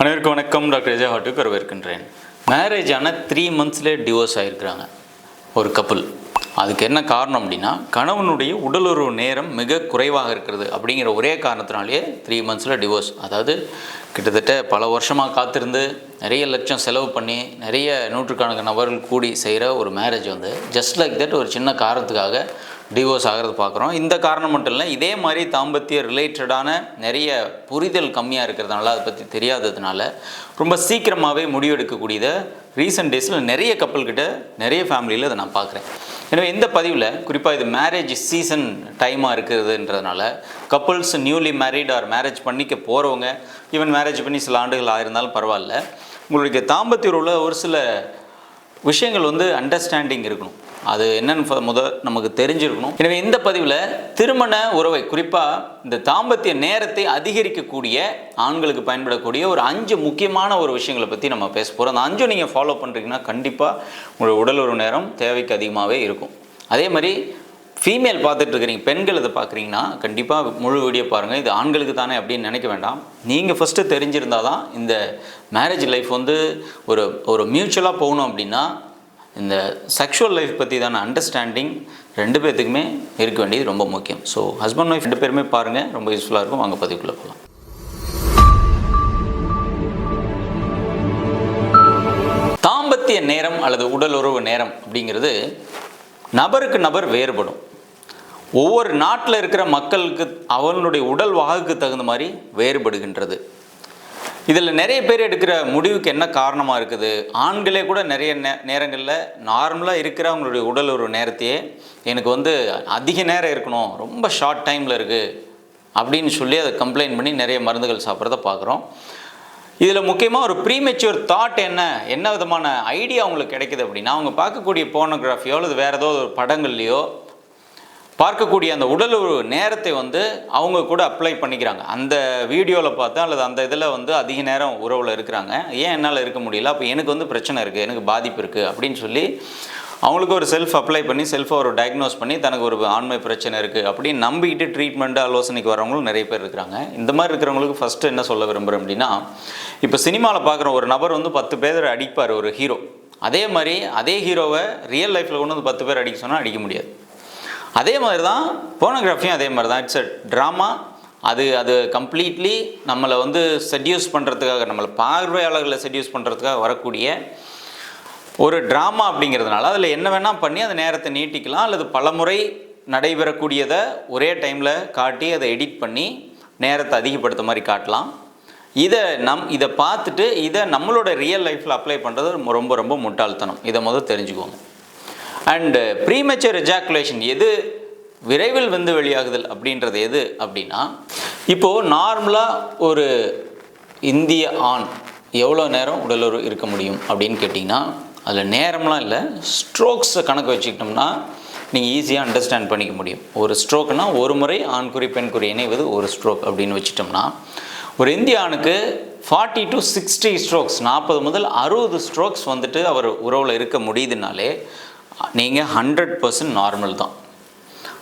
அனைவருக்கும் வணக்கம். டாக்டர் விஜய் ஹாட்டுக்கு வரவேற்கின்றேன். மேரேஜ் ஆன த்ரீ மந்த்ஸ்லேயே டிவோர்ஸ் ஆகிருக்கிறாங்க ஒரு கப்புள் அதுக்கு என்ன காரணம் அப்படின்னா கணவனுடைய உடலுறவு நேரம் மிக குறைவாக இருக்கிறது அப்படிங்கிற ஒரே காரணத்தினாலேயே த்ரீ மந்த்ஸில் டிவோர்ஸ் அதாவது கிட்டத்தட்ட பல வருஷமாக காத்திருந்து நிறைய லட்சம் செலவு பண்ணி நிறைய நூற்றுக்கணக்கான நபர்கள் கூடி செய்கிற ஒரு மேரேஜ் வந்து ஜஸ்ட் லைக் தட் ஒரு சின்ன காரணத்துக்காக டிவோர்ஸ் ஆகிறது பார்க்குறோம். இந்த காரணம் மட்டும் இல்லை இதே மாதிரி தாம்பத்திய ரிலேட்டடான நிறைய புரிதல் கம்மியாக இருக்கிறதுனால அதை பற்றி தெரியாததுனால ரொம்ப சீக்கிரமாகவே முடிவெடுக்கக்கூடியதை ரீசெண்ட் டேஸில் நிறைய கப்பல்கிட்ட நிறைய ஃபேமிலியில் அதை நான் பார்க்குறேன். எனவே இந்த பதிவில் குறிப்பாக இது மேரேஜ் சீசன் டைமாக இருக்கிறதுன்றதுனால couples newly married or marriage பண்ணிக்க போகிறவங்க ஈவன் மேரேஜ் பண்ணி சில ஆண்டுகள் ஆயிருந்தாலும் பரவாயில்ல. உங்களுடைய தாம்பத்திய உள்ள ஒரு சில விஷயங்கள் வந்து அண்டர்ஸ்டாண்டிங் இருக்கணும். அது என்னன்னு முதல் முத நமக்கு தெரிஞ்சிருக்கணும். எனவே இந்த பதிவில் திருமண உறவை குறிப்பாக இந்த தாம்பத்திய நேரத்தை அதிகரிக்கக்கூடிய ஆண்களுக்கு பயன்படக்கூடிய ஒரு அஞ்சு முக்கியமான ஒரு விஷயங்களை பற்றி நம்ம பேச போகிறோம் அந்த அஞ்சும் நீங்கள் ஃபாலோ பண்ணுறீங்கன்னா கண்டிப்பாக உங்களோட உடல் உறவு நேரம் தேவைக்கு அதிகமாகவே இருக்கும். அதே மாதிரி ஃபீமேல் பார்த்துட்டு இருக்கிறீங்க பெண்கள் இதை பார்க்குறீங்கன்னா கண்டிப்பாக முழு வீடியோ பாருங்கள் இது ஆண்களுக்கு தானே அப்படின்னு நினைக்க வேண்டாம். நீங்கள் ஃபஸ்ட்டு தெரிஞ்சிருந்தால் தான் இந்த மேரேஜ் லைஃப் வந்து ஒரு ஒரு மியூச்சுவலாக போகணும் அப்படின்னா இந்த செக்ஷுவல் லைஃப் பற்றிதான அண்டர்ஸ்டாண்டிங் ரெண்டு பேர்த்துக்குமே இருக்க வேண்டியது ரொம்ப முக்கியம். ஸோ ஹஸ்பண்ட் ஒய்ஃப் ரெண்டு பேருமே பாருங்கள் ரொம்ப யூஸ்ஃபுல்லாக இருக்கும். வாங்க பதிவுக்குள்ளே போகலாம் தாம்பத்திய நேரம் அல்லது உடல் உறவு நேரம் அப்படிங்கிறது நபருக்கு நபர் வேறுபடும். ஒவ்வொரு நாட்டில் இருக்கிற மக்களுக்கு அவனுடைய உடல் வாகுக்கு தகுந்த மாதிரி வேறுபடுகின்றது. இதில் நிறைய பேர் எடுக்கிற முடிவுக்கு என்ன காரணமாக இருக்குது? ஆண்களே கூட நிறைய நே நேரங்களில் நார்மலாக இருக்கிற அவங்களுடைய உடல் ஒரு நேரத்தையே எனக்கு வந்து அதிக நேரம் இருக்கணும் ரொம்ப ஷார்ட் டைமில் இருக்குது அப்படின்னு சொல்லி அதை கம்ப்ளைண்ட் பண்ணி நிறைய மருந்துகள் சாப்பிட்றத பார்க்குறோம். இதில் முக்கியமாக ஒரு ப்ரீமெச்சூர் தாட் என்ன என்ன விதமான ஐடியா அவங்களுக்கு கிடைக்குது அப்படின்னா அவங்க பார்க்கக்கூடிய போனோகிராஃபியோ அல்லது வேறு ஏதோ ஒரு படங்கள்லையோ பார்க்கக்கூடிய அந்த உடல் நேரத்தை வந்து அவங்க கூட அப்ளை பண்ணிக்கிறாங்க. அந்த வீடியோவில் பார்த்தா அல்லது அந்த இதில் வந்து அதிக நேரம் உறவில் இருக்கிறாங்க. ஏன் என்னால் இருக்க முடியல? அப்போ எனக்கு வந்து பிரச்சனை இருக்குது எனக்கு பாதிப்பு இருக்குது அப்படின்னு சொல்லி அவங்களுக்கு ஒரு செல்ஃப் அப்ளை பண்ணி செல்ஃபை ஒரு டயக்னோஸ் பண்ணி தனக்கு ஒரு ஆண்மை பிரச்சனை இருக்குது அப்படின்னு நம்பிக்கிட்டு ட்ரீட்மெண்ட் ஆலோசனைக்கு வரவங்களும் நிறைய பேர் இருக்கிறாங்க. இந்த மாதிரி இருக்கிறவங்களுக்கு ஃபஸ்ட்டு என்ன சொல்ல விரும்புகிறேன் அப்படின்னா இப்போ சினிமாவில் பார்க்குற ஒரு நபர் வந்து பத்து பேர் அடிப்பார் ஒரு ஹீரோ அதே மாதிரி அதே ஹீரோவை ரியல் லைஃப்பில் கொண்டு வந்து பத்து பேர் அடிக்க சொன்னால் அடிக்க முடியாது. அதே மாதிரி தான் போனோகிராஃபியும் அதே மாதிரி தான் இட்ஸ் அ ட்ராமா அது அது கம்ப்ளீட்லி நம்மளை வந்து செட்யூஸ் பண்ணுறதுக்காக நம்மளை பார்வையாளர்களை செட்யூஸ் பண்ணுறதுக்காக வரக்கூடிய ஒரு ட்ராமா அப்படிங்கிறதுனால அதில் என்ன வேணால் பண்ணி அந்த நேரத்தை நீட்டிக்கலாம். அல்லது பலமுறை நடைபெறக்கூடியதை ஒரே டைமில் காட்டி அதை எடிட் பண்ணி நேரத்தை அதிகப்படுத்த மாதிரி காட்டலாம். இதை நம் இதை பார்த்துட்டு இதை நம்மளோட ரியல் லைஃப்பில் அப்ளை பண்ணுறது ரொம்ப ரொம்ப முட்டாள்தனம். இதை முதல் தெரிஞ்சுக்கோங்க. அண்டு ப்ரீமெச்சர் எஜாக்குலேஷன் எது விரைவில் வந்து வெளியாகுதல் அப்படின்றது எது அப்படின்னா இப்போது நார்மலாக ஒரு இந்திய ஆண் எவ்வளோ நேரம் உடலுறவு இருக்க முடியும் அப்படின்னு கேட்டிங்கன்னா அதில் நேரம்லாம் இல்லை ஸ்ட்ரோக்ஸை கணக்கு வச்சுக்கிட்டோம்னா நீங்கள் ஈஸியாக அண்டர்ஸ்டாண்ட் பண்ணிக்க முடியும். ஒரு ஸ்ட்ரோக்னால் ஒரு முறை ஆண்குறி பெண்குறி இணைவது ஒரு ஸ்ட்ரோக் அப்படின்னு வச்சுட்டோம்னா ஒரு இந்திய ஆணுக்கு ஃபார்ட்டி டு சிக்ஸ்டி ஸ்ட்ரோக்ஸ் நாற்பது முதல் அறுபது ஸ்ட்ரோக்ஸ் வந்துட்டு அவர் உறவில் இருக்க முடியுதுனாலே நீங்கள் ஹண்ட்ரட் பர்சன்ட் நார்மல் தான்.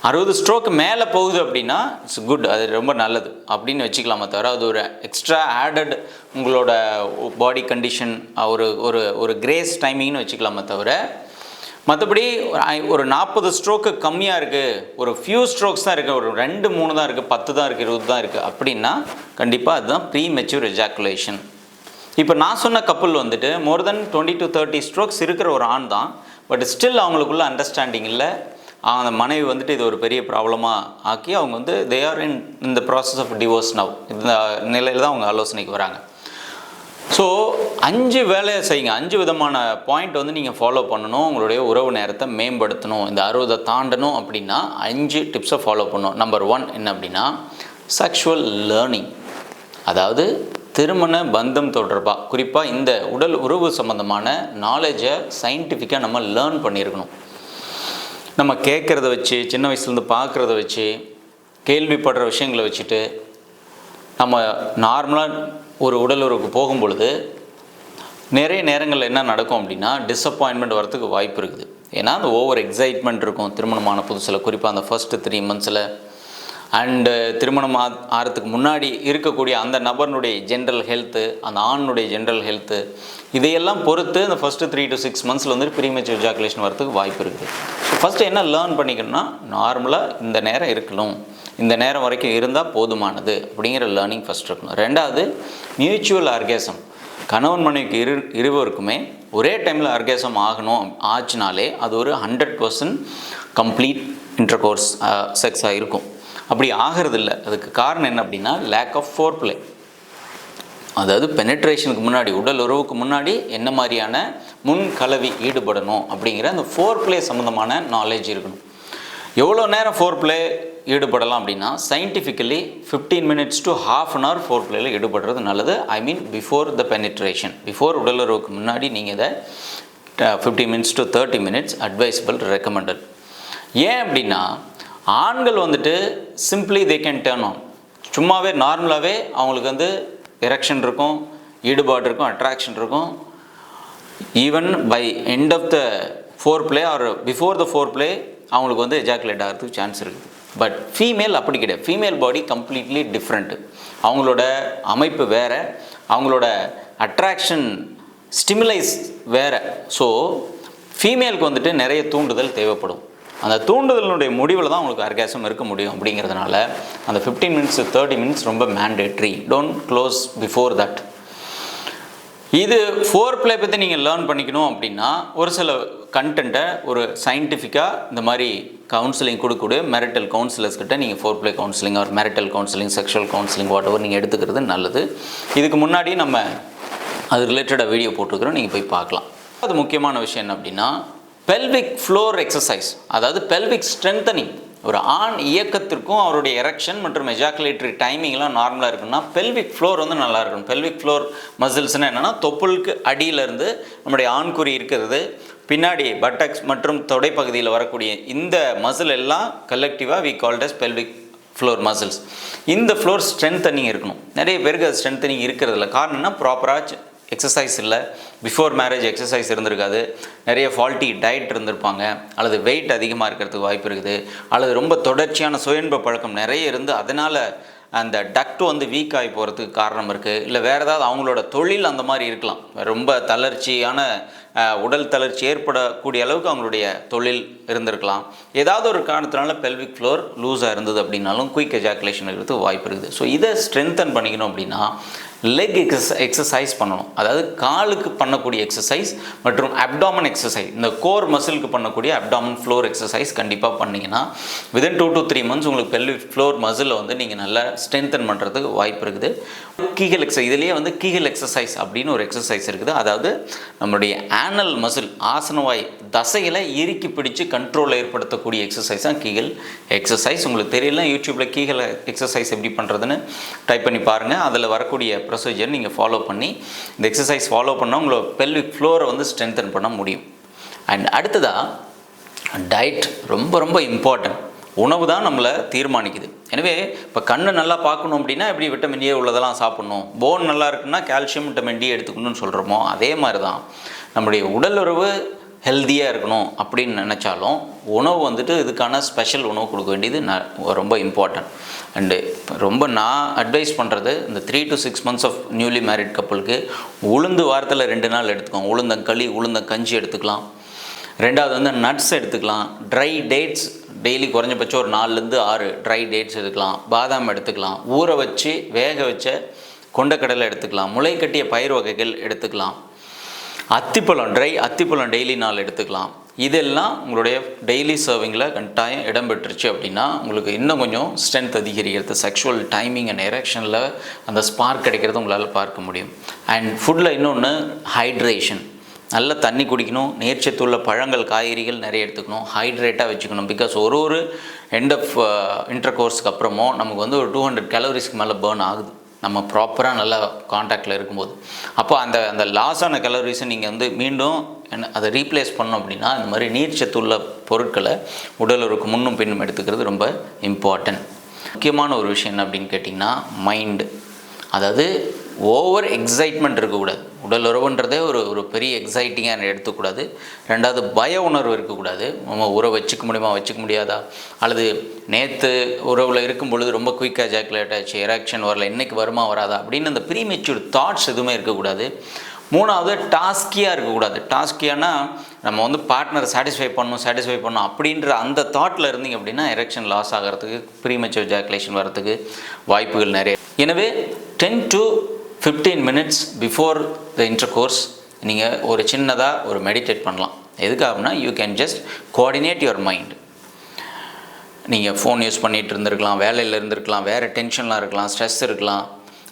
அறுபது ஸ்ட்ரோக் மேலே போகுது அப்படின்னா இட்ஸ் குட் அது ரொம்ப நல்லது. அப்படின்னு வச்சுக்கலாமே தவிர அது ஒரு எக்ஸ்ட்ரா ஆடட் உங்களோட பாடி கண்டிஷன் ஒரு ஒரு ஒரு கிரேஸ் டைமிங்னு வச்சுக்கலாமே தவிர மற்றபடி ஐ- ஒரு நாற்பது ஸ்ட்ரோக்கு கம்மியாக இருக்குது ஒரு ஃபியூ ஸ்ட்ரோக்ஸ் தான் இருக்குது ஒரு ரெண்டு மூணு தான் இருக்குது பத்து தான் இருக்குது இருபது தான் இருக்குது அப்படின்னா கண்டிப்பாக அதுதான் ப்ரீ மெச்சூர் எஜாக்குலேஷன் இப்போ நான் சொன்ன கப்பல் வந்துட்டு more then twenty to thirty strokes இருக்கிற ஒரு ஆண் தான் பட் ஸ்டில் அவங்களுக்குள்ள அண்டர்ஸ்டாண்டிங் இல்லை. அந்த மனைவி வந்துட்டு இது ஒரு பெரிய ப்ராப்ளமாக ஆக்கி அவங்க வந்து தே ஆர் இன் இந்த ப்ராசஸ் ஆஃப் டிவோர்ஸ் நவ் இந்த நிலையில் தான் அவங்க ஆலோசனைக்கு வராங்க. ஸோ அஞ்சு வேலையை செய்யுங்க. அஞ்சு விதமான பாயிண்ட் வந்து நீங்கள் ஃபாலோ பண்ணணும். உங்களுடைய உறவு நேரத்தை மேம்படுத்தணும். இந்த அறுபதை தாண்டணும் அப்படின்னா அஞ்சு டிப்ஸை ஃபாலோ பண்ணணும். நம்பர் ஒன் என்ன அப்படின்னா செக்ஷுவல் லேர்னிங் அதாவது திருமண பந்தம் தொடர்பாக குறிப்பாக இந்த உடல் உறவு சம்மந்தமான நாலேஜை சயின்டிஃபிக்காக நம்ம லேர்ன் பண்ணியிருக்கணும் நம்ம கேட்குறத வச்சு சின்ன வயசுலேருந்து பார்க்குறத வச்சு கேள்விப்படுற விஷயங்களை வச்சுட்டு நம்ம நார்மலாக ஒரு உடல் உறவுக்கு போகும் பொழுது நிறைய நேரங்களில் என்ன நடக்கும் அப்படின்னா டிசப்பாயின்மெண்ட் வரத்துக்கு வாய்ப்பு இருக்குது. ஏன்னா அந்த ஓவர் எக்ஸைட்மெண்ட் இருக்கும் திருமணமான புதுசில். குறிப்பாக அந்த ஃபர்ஸ்ட் த்ரீ மந்த்ஸில் அண்டு திருமணம் ஆ ஆகிறதுக்கு முன்னாடி இருக்கக்கூடிய அந்த நபர்னுடைய ஜென்ரல் ஹெல்த்து அந்த ஆணுடைய ஜென்ரல் ஹெல்த்து இதையெல்லாம் பொறுத்து இந்த ஃபஸ்ட்டு த்ரீ டு சிக்ஸ் மந்த்ஸில் வந்து ப்ரீமேச்சர் ஜாக்குலேஷன் வரதுக்கு வாய்ப்பு இருக்குது. ஸோ ஃபஸ்ட்டு என்ன லேர்ன் பண்ணிக்கணும்னா நார்மலாக இந்த நேரம் இருக்கணும். இந்த நேரம் வரைக்கும் இருந்தால் போதுமானது அப்படிங்கிற லேர்னிங் ஃபஸ்ட் இருக்கணும். ரெண்டாவது மியூச்சுவல் ஆர்கேசம் கணவன் மனைவிக்கு இரு இருவருக்குமே ஒரே டைமில் அர்கேசம் ஆகணும் ஆச்சுனாலே அது ஒரு hundred percent complete intercourse செக்ஸாக இருக்கும். அப்படி ஆகிறதில்ல. அதுக்கு காரணம் என்ன அப்படின்னா லேக் ஆஃப் ஃபோர் பிளே அதாவது பெனட்ரேஷனுக்கு முன்னாடி உடல் உறவுக்கு முன்னாடி என்ன மாதிரியான முன் கலவி ஈடுபடணும் அப்படிங்கிற அந்த ஃபோர் பிளே சம்மந்தமான நாலேஜ் இருக்கணும். எவ்வளோ நேரம் ஃபோர் பிளே ஈடுபடலாம் அப்படின்னா scientifically fifteen minutes to half an hour four பிளேயில் ஈடுபடுறது நல்லது. I mean before the penetration before உடலுறவுக்கு முன்னாடி நீங்கள் இதை fifty minutes to thirty minutes advisable recommended ஏன் அப்படின்னா ஆண்கள் வந்துட்டு simply they can turn on சும்மாவே நார்மலாகவே அவங்களுக்கு வந்து எரெக்ஷன் இருக்கும் ஈடுபாடு இருக்கும் அட்ராக்ஷன் இருக்கும். Even by end of the foreplay or before the foreplay அவங்களுக்கு வந்து எஜாக்குலேட் ஆகிறதுக்கு சான்ஸ் இருக்குது. பட் ஃபீமேல் அப்படி கிடையாது. ஃபீமேல் பாடி கம்ப்ளீட்லி டிஃப்ரெண்ட்டு அவங்களோட அமைப்பு வேறு அவங்களோட அட்ராக்ஷன் ஸ்டிமுலைஸ் வேறு. ஸோ ஃபீமேலுக்கு வந்துட்டு நிறைய தூண்டுதல் தேவைப்படும். அந்த தூண்டுதலினுடைய முடிவில் தான் உங்களுக்கு அர்காசம் இருக்க முடியும் அப்படிங்கிறதுனால அந்த ஃபிஃப்டீன் மினிட்ஸ் தேர்ட்டி மினிட்ஸ் ரொம்ப mandatory don't close before that இது ஃபோர் ப்ளே பற்றி நீங்கள் லேர்ன் பண்ணிக்கணும் அப்படின்னா ஒரு சில கண்டென்ட்டை ஒரு சயின்டிஃபிக்காக இந்த மாதிரி கவுன்சிலிங் கொடுக்கக்கூடிய மெரிட்டல் கவுன்சிலர்ஸ் கிட்ட நீங்கள் foreplay counselling or marital counselling sexual counselling whatever நீங்கள் எடுத்துக்கிறது நல்லது. இதுக்கு முன்னாடி நம்ம அது ரிலேட்டடாக வீடியோ போட்டிருக்கிறோம் நீங்கள் போய் பார்க்கலாம். அது முக்கியமான விஷயம் என்ன அப்படின்னா பெல்விக் ஃப்ளோர் எக்ஸசைஸ் அதாவது பெல்விக் ஸ்ட்ரென்தனிங் ஒரு ஆண் இயக்கத்திற்கும் அவருடைய எரெக்ஷன் மற்றும் எஜாக்குலேட்டரி டைமிங்லாம் நார்மலாக இருக்குன்னா பெல்விக் ஃப்ளோர் வந்து நல்லா இருக்கணும். பெல்விக் ஃப்ளோர் மசில்ஸ்னால் என்னென்னா தொப்புளுக்கு அடியிலேருந்து நம்முடைய ஆண்குறி இருக்கிறது. பின்னாடி பட்டக்ஸ் மற்றும் தொடைப்பகுதியில் வரக்கூடிய இந்த மசில் எல்லாம் கலெக்டிவாக we called as pelvic floor muscles இந்த ஃப்ளோர் ஸ்ட்ரென்தனிங் இருக்கணும். நிறைய பேருக்கு அது ஸ்ட்ரென்தனிங் இருக்கிறதில்ல. காரணம்னா ப்ராப்பராக எக்ஸசைஸ் இல்லை. பிஃபோர் மேரேஜ் எக்ஸசைஸ் இருந்திருக்காது. நிறைய ஃபால்ட்டி டயட் இருந்திருப்பாங்க. அல்லது வெயிட் அதிகமாக இருக்கிறதுக்கு வாய்ப்பு இருக்குது. அல்லது ரொம்ப தொடர்ச்சியான சுயன்ப பழக்கம் நிறைய இருந்து அதனால் அந்த டக்ட் வந்து வீக் ஆகி போகிறதுக்கு காரணம் இருக்குது இல்லை வேறு ஏதாவது அவங்களோட தொழில் அந்த மாதிரி இருக்கலாம். ரொம்ப தளர்ச்சியான உடல் தளர்ச்சி ஏற்படக்கூடிய அளவுக்கு அவங்களுடைய தொழில் இருந்திருக்கலாம். ஏதாவது ஒரு காரணத்தினால பெல்விக் ஃப்ளோர் லூஸாக இருந்தது அப்படின்னாலும் குயிக் எஜாக்குலேஷன் இருக்கிறதுக்கு வாய்ப்பு இருக்குது. ஸோ இதை ஸ்ட்ரென்தன் பண்ணிக்கணும் அப்படின்னா லெக் எக்ஸஸ் எக்ஸசைஸ் பண்ணணும். அதாவது காலுக்கு பண்ணக்கூடிய எக்ஸசைஸ் மற்றும் அப்டாமன் எக்ஸசைஸ் இந்த கோர் மசிலுக்கு பண்ணக்கூடிய அப்டாமன் ஃப்ளோர் எக்ஸசைஸ் கண்டிப்பாக பண்ணிங்கன்னா within two to three months உங்களுக்கு பெல்வி ஃப்ளோர் மசிலை வந்து நீங்கள் நல்லா ஸ்ட்ரென்தன் பண்ணுறதுக்கு வாய்ப்பு இருக்குது. கீகல் எக்ஸசைஸ் இதுலேயே வந்து கீகல் எக்ஸசைஸ் அப்படின்னு ஒரு எக்ஸசைஸ் இருக்குது. அதாவது நம்மளுடைய ஆனல் மசில் ஆசனவாய் தசைகளை இறுக்கி பிடிச்சு கண்ட்ரோலை ஏற்படுத்தக்கூடிய எக்ஸசைஸ் தான் கீகல் எக்ஸசைஸ் உங்களுக்கு தெரியல யூடியூப்பில் கீகல் எக்ஸசைஸ் எப்படி பண்ணுறதுன்னு டைப் பண்ணி பாருங்கள் அதில் வரக்கூடிய ப்ரொசீஜர் நீங்கள் ஃபாலோ பண்ணி இந்த எக்ஸசைஸ் ஃபாலோ பண்ணால் உங்களோட பெல்விக் ஃப்ளோரை வந்து ஸ்ட்ரென்தன் பண்ண முடியும். அண்ட் அடுத்ததாக டயட் ரொம்ப ரொம்ப இம்பார்ட்டன்ட் உணவு தான் நம்மளை தீர்மானிக்குது. எனவே இப்போ கண்ணை நல்லா பார்க்கணும் அப்படின்னா எப்படி விட்டமின் ஏ உள்ளதெல்லாம் சாப்பிட்ணும்? போன் நல்லா இருக்குன்னா கால்சியம் விட்டமின் டி எடுத்துக்கணும்னு சொல்கிறோமோ அதே மாதிரி தான் நம்முடைய உடல் உறவு ஹெல்த்தியாக இருக்கணும் அப்படின்னு நினச்சாலும் உணவு வந்துட்டு இதுக்கான ஸ்பெஷல் உணவு கொடுக்க வேண்டியது ந ரொம்ப இம்பார்ட்டன்ட் அண்டு ரொம்ப நான் அட்வைஸ் பண்ணுறது இந்த three to six months of newly married கப்பலுக்கு உளுந்து வாரத்தில் ரெண்டு நாள் எடுத்துக்கோங்க. உளுந்தங்களி உளுந்தங்கஞ்சி எடுத்துக்கலாம். ரெண்டாவது வந்து நட்ஸ் எடுத்துக்கலாம். ட்ரை டேட்ஸ் டெய்லி குறைஞ்சபட்சம் ஒரு நாலுலேருந்து ஆறு ட்ரை டேட்ஸ் எடுக்கலாம். பாதாம் எடுத்துக்கலாம். ஊற வச்சு வேக வச்ச கொண்டக்கடலை எடுத்துக்கலாம். முளை கட்டிய பயிர் வகைகள் எடுத்துக்கலாம். அத்திப்பழம் ட்ரை அத்திப்பழம் டெய்லி நாள் எடுத்துக்கலாம். இதெல்லாம் உங்களுடைய டெய்லி சர்விங்கில் கட்டாயம் இடம்பெற்றுச்சு அப்படின்னா உங்களுக்கு இன்னும் கொஞ்சம் ஸ்ட்ரென்த் அதிகரிக்கிறது செக்ஷுவல் டைமிங் அண்ட் எரெக்ஷனில் அந்த ஸ்பார்க் கிடைக்கிறது உங்களால் பார்க்க முடியும். அண்ட் ஃபுட்டில் இன்னொன்று ஹைட்ரேஷன் நல்ல தண்ணி குடிக்கணும் நேர்ச்சத்துள்ள பழங்கள் காய்கறிகள் நிறைய எடுத்துக்கணும் ஹைட்ரேட்டாக வச்சுக்கணும். பிகாஸ் ஒரு ஒரு எண்ட் ஆஃப் இன்டர் கோர்ஸ்க்கு அப்புறமும் நமக்கு வந்து ஒரு டூ ஹண்ட்ரட் கேலரிஸ்க்கு மேலே பேர்ன் ஆகுது. நம்ம ப்ராப்பராக நல்லா காண்டாக்டில் இருக்கும்போது. அப்போ அந்த அந்த லாஸ் ஆன கலோரிஸை நீங்கள் வந்து மீண்டும் என்ன அதை ரீப்ளேஸ் பண்ணோம் அப்படின்னா இந்த மாதிரி நீர்ச்சத்து உள்ள பொருட்களை உடலுறவுக்கு முன்னும் பின்னும் எடுத்துக்கிறது ரொம்ப இம்பார்ட்டன்ட் முக்கியமான ஒரு விஷயம் என்ன அப்படின்னு கேட்டிங்கன்னா மைண்டு அதாவது ஓவர் எக்ஸைட்மெண்ட் இருக்கக்கூடாது. உடல் உறவுன்றதே ஒரு ஒரு பெரிய எக்ஸைட்டிங்காக எடுத்துக்கூடாது. ரெண்டாவது பய உணர்வு இருக்கக்கூடாது. நம்ம உறவு வச்சுக்க முடியுமா வச்சுக்க முடியாதா? அல்லது நேற்று உறவில் இருக்கும் பொழுது ரொம்ப குயிக்காக ஜாக்குலேட் ஆச்சு எராக்ஷன் வரல இன்றைக்கி வருமா வராதா? அப்படின்னு அந்த ப்ரீமெச்சூர் தாட்ஸ் எதுவுமே இருக்கக்கூடாது. மூணாவது டாஸ்கியாக இருக்கக்கூடாது. டாஸ்கியானா நம்ம வந்து பார்ட்னர் சாட்டிஸ்ஃபை பண்ணணும் சாட்டிஸ்ஃபை பண்ணணும் அப்படின்ற அந்த தாட்டில் இருந்தீங்க அப்படின்னா எரெக்ஷன் லாஸ் ஆகிறதுக்கு ப்ரீமெச்சூர் ஜாக்குலேஷன் வரதுக்கு வாய்ப்புகள் நிறைய. எனவே ten to fifteen minutes before the intercourse நீங்கள் ஒரு சின்னதாக ஒரு மெடிடேட் பண்ணலாம். எதுக்காகனா you can just coordinate your mind நீங்கள் ஃபோன் யூஸ் பண்ணிகிட்டு இருந்திருக்கலாம் வேலையில் இருந்திருக்கலாம் வேறு டென்ஷன்லாம் இருக்கலாம் ஸ்ட்ரெஸ் இருக்கலாம்.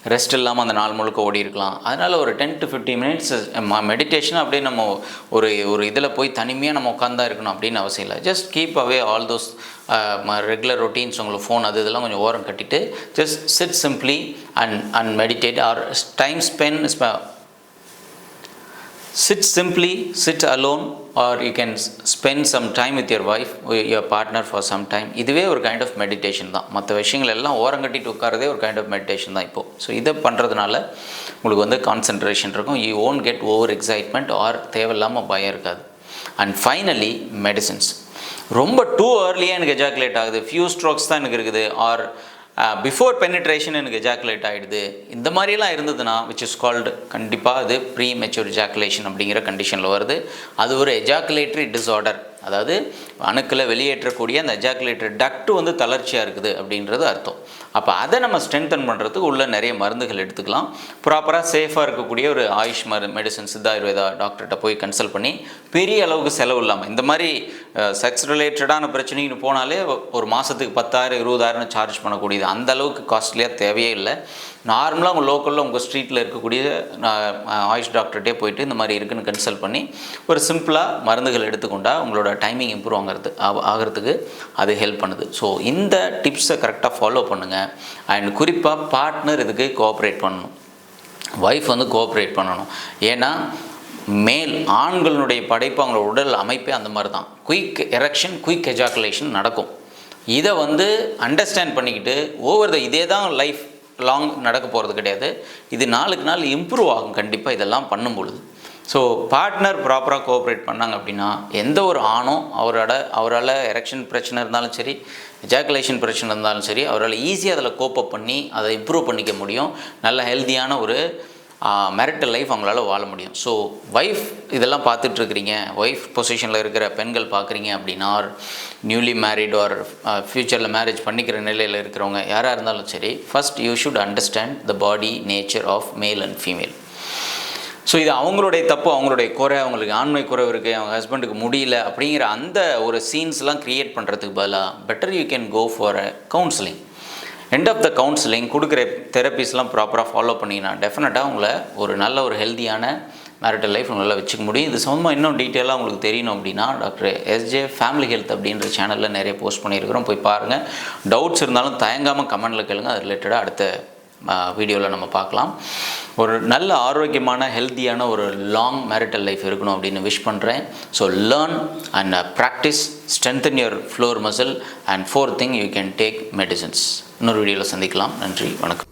ரெஸ்ட் இல்லாமல் அந்த நாள் முழுக்க ஓடி இருக்கலாம் அதனால் ஒரு ten to fifty minutes meditation அப்படியே நம்ம ஒரு ஒரு இதில் போய் தனிமையாக நம்ம உட்காந்தா இருக்கணும் அப்படின்னு அவசியம் இல்லை. Just keep away all those regular routines உங்களுக்கு ஃபோன் அது இதெல்லாம் கொஞ்சம் ஓரம் கட்டிட்டு just sit simply and and meditate or time spend sit simply sit alone or you can s- spend some time with your wife or your partner for some time. இதுவே ஒரு kind of meditation தான். மற்ற விஷயங்கள் எல்லாம் ஓரங்கட்டிட்டு உட்காரதே ஒரு kind of meditation தான் இப்போது so இதை பண்ணுறதுனால உங்களுக்கு வந்து கான்சன்ட்ரேஷன் இருக்கும். You won't get over excitement or தேவையில்லாமல் பயம் இருக்காது. அண்ட் ஃபைனலி மெடிசின்ஸ் ரொம்ப டூ ஏர்லியாக எனக்கு எஜாக்குலேட் ஆகுது. ஃபியூ ஸ்ட்ரோக்ஸ் தான் எனக்கு இருக்குது. ஆர் பிஃபோர் பெனிட்ரேஷன் எனக்கு எஜாக்குலேட் ஆகிடுது இந்த மாதிரிலாம் இருந்ததுன்னா விச் இஸ் கால்டு கண்டிப்பாக அது ப்ரீ மெச்சூர் எஜாக்குலேஷன் அப்படிங்கிற கண்டிஷனில் வருது. அது ஒரு எஜாக்குலேட்ரி டிஸார்டர் அதாவது அணுக்களை வெளியேற்றக்கூடிய அந்த எஜாக்குலேட்டர் டக்ட் வந்து தளர்ச்சியாக இருக்குது அப்படின்றது அர்த்தம். அப்போ அதை நம்ம ஸ்ட்ரென்தன் பண்ணுறதுக்கு உள்ள நிறைய மருந்துகள் எடுத்துக்கலாம். ப்ராப்பராக சேஃபாக இருக்கக்கூடிய ஒரு ஆயுஷ் மரு மெடிசன் சித்தாயுர்வேதா டாக்டர்கிட்ட போய் கன்சல்ட் பண்ணி பெரிய அளவுக்கு செலவு இல்லாமல் இந்த மாதிரி செக்ஸ் ரிலேட்டடான பிரச்சனைன்னு போனாலே ஒரு மாதத்துக்கு பத்தாயிரம் இருபதாயிரம் சார்ஜ் பண்ணக்கூடியது. அந்த அளவுக்கு காஸ்ட்லியாக தேவையே இல்லை. நார்மலாக உங்கள் லோக்கலில் உங்கள் ஸ்ட்ரீட்டில் இருக்கக்கூடிய ஆயுஷ் டாக்டர்கிட்டே போயிட்டு இந்த மாதிரி இருக்குன்னு கன்சல்ட் பண்ணி ஒரு சிம்பிளாக மருந்துகள் எடுத்துக்கொண்டா உங்களோட டைமிங் இம்ப்ரூவ் ஆகிறது ஆகிறதுக்கு அது ஹெல்ப் பண்ணுது. ஸோ இந்த டிப்ஸை கரெக்டாக ஃபாலோ பண்ணுங்கள் அண்ட் குறிப்பாக பார்ட்னர் இதுக்கு கோஆப்ரேட் பண்ணணும். ஒய்ஃப் வந்து கோஆப்ரேட் பண்ணணும். ஏன்னா மேல் ஆண்களுடைய படைப்பு அவங்களோட உடல் அமைப்பே அந்த மாதிரி தான் குயிக் எரெக்ஷன் குயிக் எஜாக்குலேஷன் நடக்கும். இதை வந்து அண்டர்ஸ்டாண்ட் பண்ணிக்கிட்டு ஓவர் த இதே தான் லைஃப் லாங் நடக்க போகிறது கிடையாது. இது நாளுக்கு நாள் இம்ப்ரூவ் ஆகும். கண்டிப்பாக இதெல்லாம் பண்ணும் பொழுது ஸோ பார்ட்னர் ப்ராப்பராக கோஆப்ரேட் பண்ணாங்க அப்படின்னா எந்த ஒரு ஆணும் அவரோட அவரால் எரெக்ஷன் பிரச்சனை இருந்தாலும் சரி ஜாக்குலேஷன் பிரச்சனை இருந்தாலும் சரி அவரால் ஈஸியாக அதில் கோப்பப் பண்ணி அதை இம்ப்ரூவ் பண்ணிக்க முடியும். நல்ல ஹெல்த்தியான ஒரு மேரிட்டல் லைஃப் அவங்களால வாழ முடியும். ஸோ ஒய்ஃப் இதெல்லாம் பார்த்துட்ருக்கிறீங்க. ஒய்ஃப் பொசிஷனில் இருக்கிற பெண்கள் பார்க்குறீங்க அப்படின்னா ஆர் நியூலி மேரிட் ஆர் ஃப்யூச்சரில் மேரேஜ் பண்ணிக்கிற நிலையில் இருக்கிறவங்க யாராக இருந்தாலும் சரி first you should understand the body nature of male and female so இது அவங்களுடைய தப்பு அவங்களுடைய குறை அவங்களுக்கு ஆண்மை குறைவு இருக்குது அவங்க ஹஸ்பண்டுக்கு முடியல அப்படிங்கிற அந்த ஒரு சீன்ஸ்லாம் க்ரியேட் பண்ணுறதுக்கு பதிலாக better you can go for a counselling and of the counselling கொடுக்குற தெரப்பிஸ்லாம் ப்ராப்பராக ஃபாலோ பண்ணிங்கன்னா டெஃபினட்டாக உங்களை ஒரு நல்ல ஒரு ஹெல்த்தியான மேரிட்டல் லைஃப் உங்களால் வச்சுக்க முடியும். இது சம்மந்தமாக இன்னும் டீட்டெயிலாக உங்களுக்கு தெரியணும் அப்படின்னா டாக்டர் எஸ்ஜே ஃபேமிலி ஹெல்த் அப்படின்ற சேனலில் நிறைய போஸ்ட் பண்ணியிருக்கிறோம். போய் பாருங்கள் டவுட்ஸ் இருந்தாலும் தயங்காமல் கமெண்டில் கேளுங்க. அது ரிலேட்டடாக அடுத்த வீடியோவில் நம்ம பார்க்கலாம். ஒரு நல்ல ஆரோக்கியமான ஹெல்த்தியான ஒரு லாங் மேரிட்டல் லைஃப் இருக்கணும் அப்படின்னு விஷ் பண்ணுறேன் so learn and practise strengthen your floor muscle and for think you can take medicines இன்னொரு வீடியோவில் சந்திக்கலாம். நன்றி வணக்கம்.